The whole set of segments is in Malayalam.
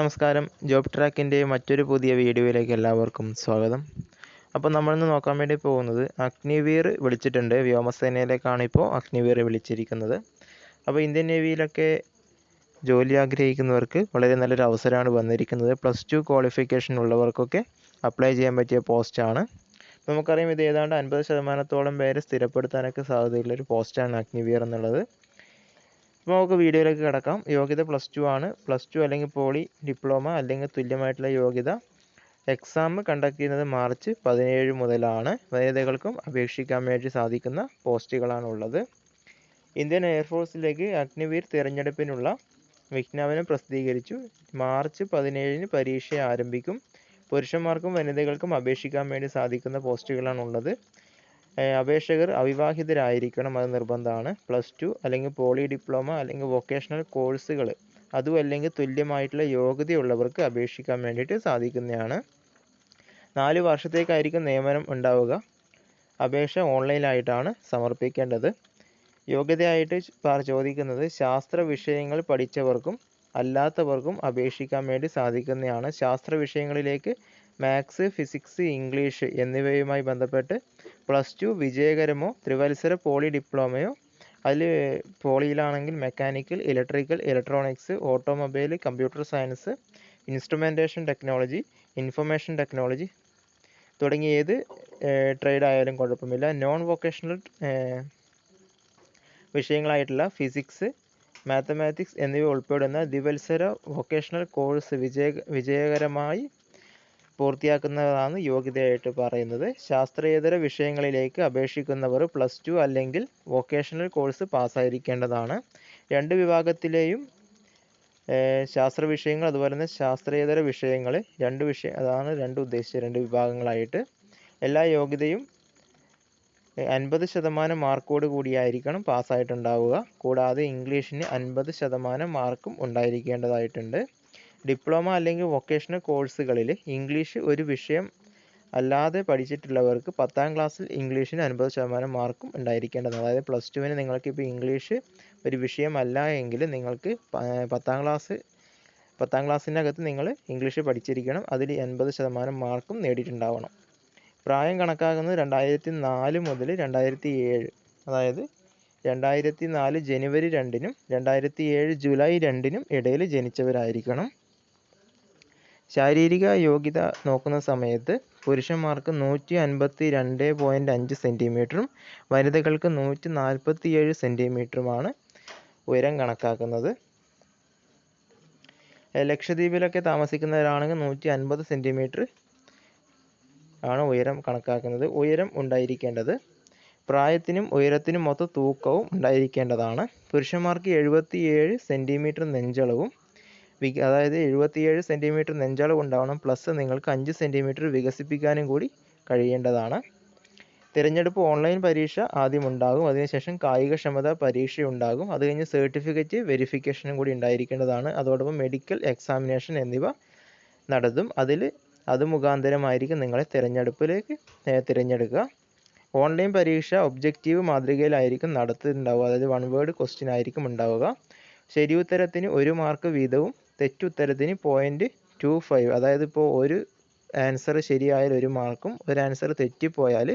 നമസ്കാരം. ജോബ് ട്രാക്കിന്റെ മറ്റൊരു പുതിയ വീഡിയോയിലേക്ക് എല്ലാവർക്കും സ്വാഗതം. അപ്പോൾ നമ്മളിന്ന് നോക്കാൻ വേണ്ടി പോകുന്നത് അഗ്നിവീർ വിളിച്ചിട്ടുണ്ട്. വ്യോമസേനയിലേക്കാണ് ഇപ്പോൾ അഗ്നിവീർ വിളിച്ചിരിക്കുന്നത്. അപ്പോൾ ഇന്ത്യൻ നേവിയിലൊക്കെ ജോലി ആഗ്രഹിക്കുന്നവർക്ക് വളരെ നല്ലൊരു അവസരമാണ് വന്നിരിക്കുന്നത്. പ്ലസ് ടു ക്വാളിഫിക്കേഷൻ ഉള്ളവർക്കൊക്കെ അപ്ലൈ ചെയ്യാൻ പറ്റിയ പോസ്റ്റാണ്. നമുക്കറിയാം ഇത് ഏതാണ്ട് അൻപത് ശതമാനത്തോളം പേരെ സ്ഥിരപ്പെടുത്താനൊക്കെ സാധ്യതയുള്ളൊരു പോസ്റ്റാണ് അഗ്നിവീർ എന്നുള്ളത്. നമുക്ക് വീഡിയോയിലേക്ക് കിടക്കാം. യോഗ്യത പ്ലസ് ടു ആണ്. പ്ലസ് ടു അല്ലെങ്കിൽ പോളി ഡിപ്ലോമ അല്ലെങ്കിൽ തുല്യമായിട്ടുള്ള യോഗ്യത. എക്സാം കണ്ടക്ട് ചെയ്യുന്നത് മാർച്ച് പതിനേഴ് മുതലാണ്. വനിതകൾക്കും അപേക്ഷിക്കാൻ വേണ്ടി സാധിക്കുന്ന പോസ്റ്റുകളാണുള്ളത് ഇന്ത്യൻ എയർഫോഴ്സിലേക്ക് അഗ്നിവീർ തിരഞ്ഞെടുപ്പിനുള്ള വിജ്ഞാപനം പ്രസിദ്ധീകരിച്ചു. മാർച്ച് പതിനേഴിന് പരീക്ഷ ആരംഭിക്കും. പുരുഷന്മാർക്കും വനിതകൾക്കും അപേക്ഷിക്കാൻ വേണ്ടി സാധിക്കുന്ന പോസ്റ്റുകളാണ് ഉള്ളത്. ഏഹ് അപേക്ഷകർ അവിവാഹിതരായിരിക്കണം അത് നിർബന്ധമാണ്. പ്ലസ് ടു അല്ലെങ്കിൽ പോളി ഡിപ്ലോമ അല്ലെങ്കിൽ വൊക്കേഷണൽ കോഴ്സുകൾ അതും അല്ലെങ്കിൽ തുല്യമായിട്ടുള്ള യോഗ്യതയുള്ളവർക്ക് അപേക്ഷിക്കാൻ വേണ്ടിയിട്ട് സാധിക്കുന്നതാണ്. നാല് വർഷത്തേക്കായിരിക്കും നിയമനം ഉണ്ടാവുക. അപേക്ഷ ഓൺലൈനായിട്ടാണ് സമർപ്പിക്കേണ്ടത്. യോഗ്യതയായിട്ട് ചോദിക്കുന്നത് ശാസ്ത്ര വിഷയങ്ങൾ പഠിച്ചവർക്കും അല്ലാത്തവർക്കും അപേക്ഷിക്കാൻ വേണ്ടി സാധിക്കുന്നതാണ്. ശാസ്ത്ര വിഷയങ്ങളിലേക്ക് മാത്സ് ഫിസിക്സ് ഇംഗ്ലീഷ് എന്നിവയുമായി ബന്ധപ്പെട്ട് പ്ലസ് ടു വിജയകരമോ ത്രിവത്സര പോളി ഡിപ്ലോമയോ അതിൽ പോളിയിലാണെങ്കിൽ mechanical electrical electronics automobile computer science instrumentation technology information technology തുടങ്ങിയ ഏത് ട്രേഡ് ആയാലും കുഴപ്പമില്ല. നോൺ വൊക്കേഷണൽ വിഷയങ്ങളായിട്ടുള്ള ഫിസിക്സ് മാത്തമാറ്റിക്സ് എന്നിവ ഉൾപ്പെടുന്ന ദ്വിവത്സര വൊക്കേഷണൽ കോഴ്സ് വിജയ വിജയകരമായി പൂർത്തിയാക്കുന്നതാണ് യോഗ്യതയായിട്ട് പറയുന്നത്. ശാസ്ത്രേതര വിഷയങ്ങളിലേക്ക് അപേക്ഷിക്കുന്നവർ പ്ലസ് ടു അല്ലെങ്കിൽ വൊക്കേഷണൽ കോഴ്സ് പാസ്സായിരിക്കേണ്ടതാണ്. രണ്ട് വിഭാഗത്തിലെയും ശാസ്ത്ര വിഷയങ്ങൾ അതുപോലെ തന്നെ ശാസ്ത്രേതര വിഷയങ്ങൾ രണ്ട് വിഷയ അതാണ് രണ്ട് ഉദ്ദേശിച്ച രണ്ട് വിഭാഗങ്ങളായിട്ട്. എല്ലാ യോഗ്യതയും അൻപത് ശതമാനം മാർക്കോട് കൂടിയായിരിക്കണം പാസ്സായിട്ടുണ്ടാവുക. കൂടാതെ ഇംഗ്ലീഷിന് അൻപത് ശതമാനം മാർക്കും ഉണ്ടായിരിക്കേണ്ടതായിട്ടുണ്ട്. ഡിപ്ലോമ അല്ലെങ്കിൽ വൊക്കേഷണൽ കോഴ്സുകളിൽ ഇംഗ്ലീഷ് ഒരു വിഷയം അല്ലാതെ പഠിച്ചിട്ടുള്ളവർക്ക് പത്താം ക്ലാസ്സിൽ ഇംഗ്ലീഷിന് അൻപത് ശതമാനം മാർക്കും ഉണ്ടായിരിക്കേണ്ടതാണ്. അതായത് പ്ലസ് ടുവിന് നിങ്ങൾക്ക് ഇപ്പോൾ ഇംഗ്ലീഷ് ഒരു വിഷയമല്ല എങ്കിൽ നിങ്ങൾക്ക് പത്താം ക്ലാസ് പത്താം ക്ലാസ്സിനകത്ത് നിങ്ങൾ ഇംഗ്ലീഷ് പഠിച്ചിരിക്കണം. അതിൽ എൺപത് ശതമാനം മാർക്കും നേടിയിട്ടുണ്ടാവണം. പ്രായം കണക്കാക്കുന്നത് രണ്ടായിരത്തി നാല് മുതൽ രണ്ടായിരത്തി ഏഴ് അതായത് രണ്ടായിരത്തി നാല് ജനുവരി രണ്ടിനും രണ്ടായിരത്തി ഏഴ് ജൂലൈ രണ്ടിനും ഇടയിൽ ജനിച്ചവരായിരിക്കണം. ശാരീരിക യോഗ്യത നോക്കുന്ന സമയത്ത് പുരുഷന്മാർക്ക് നൂറ്റി അൻപത്തി രണ്ട് പോയിന്റ് അഞ്ച് സെന്റിമീറ്ററും വനിതകൾക്ക് നൂറ്റി നാൽപ്പത്തി ഏഴ് സെന്റിമീറ്ററുമാണ് ഉയരം കണക്കാക്കുന്നത്. ലക്ഷദ്വീപിലൊക്കെ താമസിക്കുന്നവരാണെങ്കിൽ നൂറ്റി അൻപത് സെന്റിമീറ്റർ ആണ് ഉയരം കണക്കാക്കുന്നത്. ഉയരം ഉണ്ടായിരിക്കേണ്ടത് പ്രായത്തിനും ഉയരത്തിനും മൊത്ത തൂക്കവും ഉണ്ടായിരിക്കേണ്ടതാണ്. പുരുഷന്മാർക്ക് എഴുപത്തിയേഴ് സെന്റിമീറ്റർ നെഞ്ചളവും അതായത് എഴുപത്തിയേഴ് സെന്റിമീറ്റർ നെഞ്ചളവ് ഉണ്ടാവണം പ്ലസ് നിങ്ങൾക്ക് അഞ്ച് സെന്റിമീറ്റർ വികസിപ്പിക്കാനും കൂടി കഴിയേണ്ടതാണ്. തിരഞ്ഞെടുപ്പ് ഓൺലൈൻ പരീക്ഷ ആദ്യം ഉണ്ടാകും അതിനുശേഷം കായികക്ഷമത പരീക്ഷ ഉണ്ടാകും അത് കഴിഞ്ഞ് സർട്ടിഫിക്കറ്റ് വെരിഫിക്കേഷനും കൂടി ഉണ്ടായിരിക്കേണ്ടതാണ്. അതോടൊപ്പം മെഡിക്കൽ എക്സാമിനേഷൻ എന്നിവ നടത്തും. അതിൽ അത് മുഖാന്തരമായിരിക്കും നിങ്ങളെ തിരഞ്ഞെടുപ്പിലേക്ക് തിരഞ്ഞെടുക്കുക. ഓൺലൈൻ പരീക്ഷ ഒബ്ജക്റ്റീവ് മാതൃകയിലായിരിക്കും നടത്തുന്നുണ്ടാവുക അതായത് വൺ വേർഡ് ക്വസ്റ്റ്യൻ ആയിരിക്കും ഉണ്ടാവുക. ശരിയുത്തരത്തിന് ഒരു മാർക്ക് വീതവും തെറ്റുത്തരത്തിന് പോയിന്റ് ടു ഫൈവ് അതായത് ഇപ്പോൾ ഒരു ആൻസർ ശരിയായാൽ ഒരു മാർക്കും ഒരു ആൻസർ തെറ്റിപ്പോയാൽ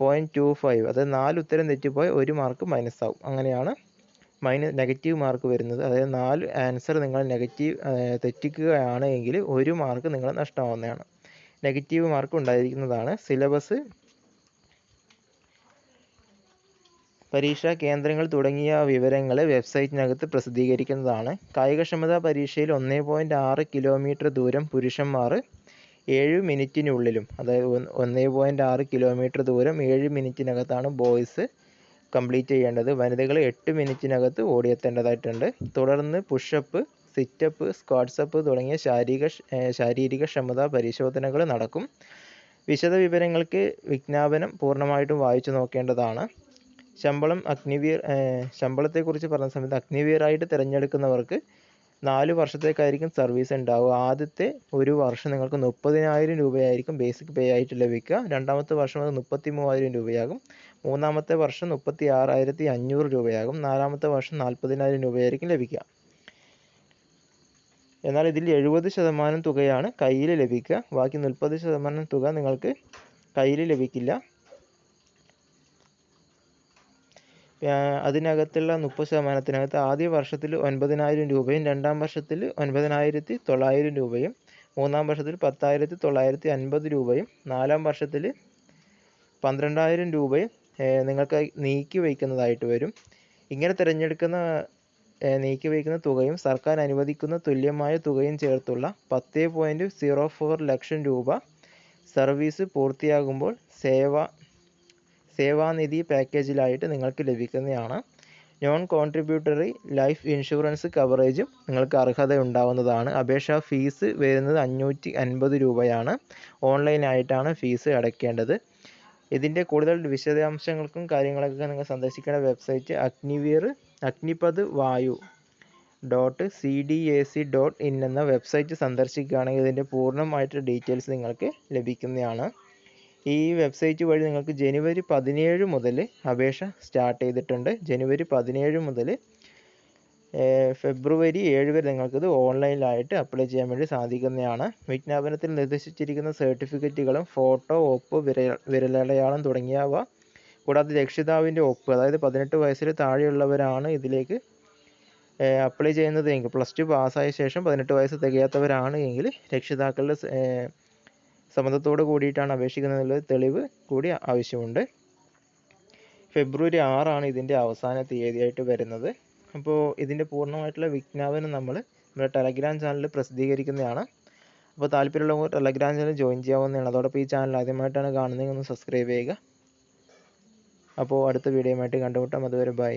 പോയിന്റ് ടു ഫൈവ് അതായത് നാല് ഉത്തരം തെറ്റിപ്പോയാൽ ഒരു മാർക്ക് മൈനസ് ആവും. അങ്ങനെയാണ് മൈനസ് നെഗറ്റീവ് മാർക്ക് വരുന്നത്. അതായത് നാല് ആൻസർ നിങ്ങൾ നെഗറ്റീവ് തെറ്റിക്കുകയാണ് എങ്കിൽ ഒരു മാർക്ക് നിങ്ങൾ നഷ്ടമാവുന്നതാണ്. നെഗറ്റീവ് മാർക്ക് ഉണ്ടായിരിക്കുന്നതാണ്. സിലബസ് പരീക്ഷാ കേന്ദ്രങ്ങൾ തുടങ്ങിയ വിവരങ്ങൾ വെബ്സൈറ്റിനകത്ത് പ്രസിദ്ധീകരിക്കുന്നതാണ്. കായികക്ഷമതാ പരീക്ഷയിൽ ഒന്നേ പോയിന്റ് ആറ് കിലോമീറ്റർ ദൂരം പുരുഷന്മാർ ഏഴ് മിനിറ്റിനുള്ളിലും അതായത് ഒന്ന് പോയിന്റ് ആറ് കിലോമീറ്റർ ദൂരം ഏഴ് മിനിറ്റിനകത്താണ് ബോയ്സ് കംപ്ലീറ്റ് ചെയ്യേണ്ടത്. വനിതകൾ എട്ട് മിനിറ്റിനകത്ത് ഓടിയെത്തേണ്ടതായിട്ടുണ്ട്. തുടർന്ന് പുഷപ്പ് സിറ്റപ്പ് സ്ക്വാട്സപ്പ് തുടങ്ങിയ ശാരീരിക ശാരീരിക ക്ഷമതാ പരിശോധനകൾ നടക്കും. വിശദ വിവരങ്ങൾക്ക് വിജ്ഞാപനം പൂർണമായിട്ടും വായിച്ചു നോക്കേണ്ടതാണ്. ശമ്പളം അഗ്നിവീർ ശമ്പളത്തെക്കുറിച്ച് പറഞ്ഞ സമയത്ത് അഗ്നിവീറായിട്ട് തിരഞ്ഞെടുക്കുന്നവർക്ക് നാല് വർഷത്തേക്കായിരിക്കും സർവീസ് ഉണ്ടാവുക. ആദ്യത്തെ ഒരു വർഷം നിങ്ങൾക്ക് മുപ്പതിനായിരം രൂപയായിരിക്കും ബേസിക് പേ ആയിട്ട് ലഭിക്കുക. രണ്ടാമത്തെ വർഷം അത് മുപ്പത്തി മൂവായിരം രൂപയാകും. മൂന്നാമത്തെ വർഷം മുപ്പത്തി ആറായിരത്തി അഞ്ഞൂറ് രൂപയാകും. നാലാമത്തെ വർഷം നാൽപ്പതിനായിരം രൂപയായിരിക്കും ലഭിക്കുക. എന്നാൽ ഇതിൽ എഴുപത് ശതമാനം തുകയാണ് കയ്യിൽ ലഭിക്കുക. ബാക്കി മുപ്പത് ശതമാനം തുക നിങ്ങൾക്ക് കയ്യിൽ ലഭിക്കില്ല. അതിനകത്തുള്ള മുപ്പത് ശതമാനത്തിനകത്ത് ആദ്യ വർഷത്തിൽ ഒൻപതിനായിരം രൂപയും രണ്ടാം വർഷത്തിൽ ഒൻപതിനായിരത്തി തൊള്ളായിരം രൂപയും മൂന്നാം വർഷത്തിൽ പത്തായിരത്തി തൊള്ളായിരത്തി അൻപത് രൂപയും നാലാം വർഷത്തിൽ പന്ത്രണ്ടായിരം രൂപയും നിങ്ങൾക്ക് നീക്കി വയ്ക്കുന്നതായിട്ട് വരും. ഇങ്ങനെ തിരഞ്ഞെടുക്കുന്ന നീക്കി വയ്ക്കുന്ന തുകയും സർക്കാർ അനുവദിക്കുന്ന തുല്യമായ തുകയും ചേർത്തുള്ള പത്ത് പോയിന്റ് സീറോ ഫോർ ലക്ഷം രൂപ സർവീസ് പൂർത്തിയാകുമ്പോൾ സേവ സേവാനിധി പാക്കേജിലായിട്ട് നിങ്ങൾക്ക് ലഭിക്കുന്നതാണ്. നോൺ കോൺട്രിബ്യൂട്ടറി ലൈഫ് ഇൻഷുറൻസ് കവറേജും നിങ്ങൾക്ക് അർഹത ഉണ്ടാവുന്നതാണ് അപേക്ഷാ ഫീസ് വരുന്നത് അഞ്ഞൂറ്റി അൻപത് രൂപയാണ് ഓൺലൈനായിട്ടാണ് ഫീസ് അടയ്ക്കേണ്ടത്. ഇതിന്റെ കൂടുതൽ വിശദാംശങ്ങൾക്കും കാര്യങ്ങൾക്കൊക്കെ നിങ്ങൾ സന്ദർശിക്കേണ്ട website Agniveer Agnipath Vayu dot C D A C dot in എന്ന വെബ്സൈറ്റ് സന്ദർശിക്കുകയാണെങ്കിൽ ഇതിന്റെ പൂർണമായിട്ടുള്ള ഡീറ്റെയിൽസ് നിങ്ങൾക്ക് ലഭിക്കുന്നതാണ്. ഈ വെബ്സൈറ്റ് വഴി നിങ്ങൾക്ക് ജനുവരി പതിനേഴ് മുതൽ അപേക്ഷ സ്റ്റാർട്ട് ചെയ്തിട്ടുണ്ട്. ജനുവരി പതിനേഴ് മുതൽ ഫെബ്രുവരി ഏഴ് വരെ നിങ്ങൾക്കിത് ഓൺലൈനിലായിട്ട് അപ്ലൈ ചെയ്യാൻ വേണ്ടി സാധിക്കുന്നതാണ്. വിജ്ഞാപനത്തിൽ നിർദ്ദേശിച്ചിരിക്കുന്ന സർട്ടിഫിക്കറ്റുകളും ഫോട്ടോ ഒപ്പ് വിരൽ വിരലടയാളം തുടങ്ങിയവ കൂടാതെ രക്ഷിതാവിന്റെ ഒപ്പ് അതായത് പതിനെട്ട് വയസ്സിൽ താഴെയുള്ളവരാണ് ഇതിലേക്ക് അപ്ലൈ ചെയ്യുന്നത്. എങ്കിൽ പ്ലസ് ടു പാസ്സായ ശേഷം പതിനെട്ട് വയസ്സ് തികയാത്തവരാണ് എങ്കിൽ രക്ഷിതാക്കളുടെ സമ്മതത്തോട് കൂടിയിട്ടാണ് അപേക്ഷിക്കുന്നതിനുള്ള തെളിവ് കൂടി ആവശ്യമുണ്ട്. ഫെബ്രുവരി ആറാണ് ഇതിന്റെ അവസാന തീയതിയായിട്ട് വരുന്നത്. അപ്പോൾ ഇതിന്റെ പൂർണമായിട്ടുള്ള വിജ്ഞാപനം നമ്മൾ നമ്മുടെ ടെലഗ്രാം ചാനലിൽ പ്രസിദ്ധീകരിക്കുന്നതാണ്. അപ്പോൾ താല്പര്യമുള്ളവർ ടെലഗ്രാം ചാനൽ ജോയിൻ ചെയ്യാവുന്നതാണ്. അതോടൊപ്പം ഈ ചാനൽ ആദ്യമായിട്ടാണ് കാണുന്നതെങ്കിൽ ഒന്ന് സബ്സ്ക്രൈബ് ചെയ്യുക. അപ്പോൾ അടുത്ത വീഡിയോയുമായിട്ട് കണ്ടുമുട്ടാം. അതുവരെ ബൈ.